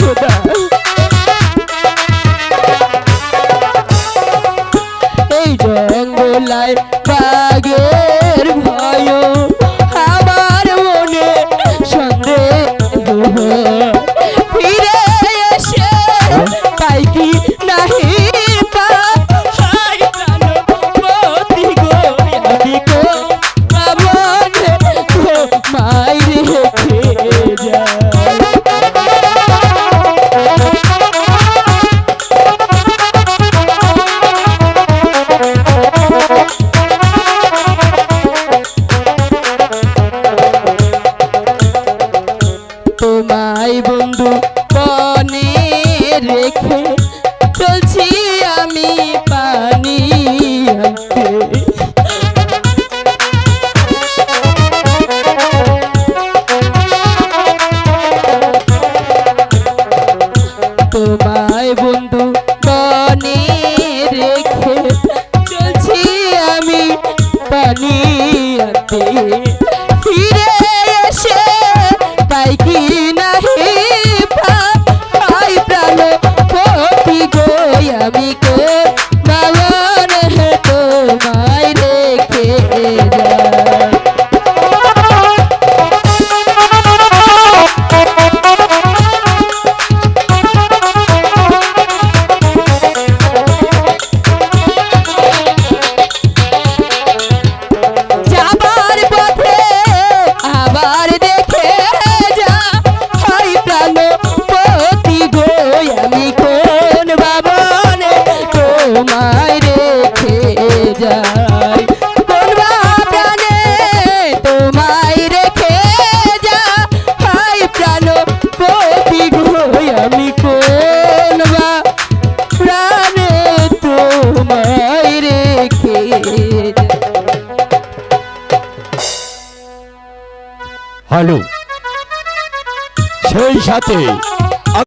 খোদা দুনিয়াতে ফিরে এসে তাই কি নাহি পাই প্রাণ পতি গো আমি দেখে আলু সেই সাথে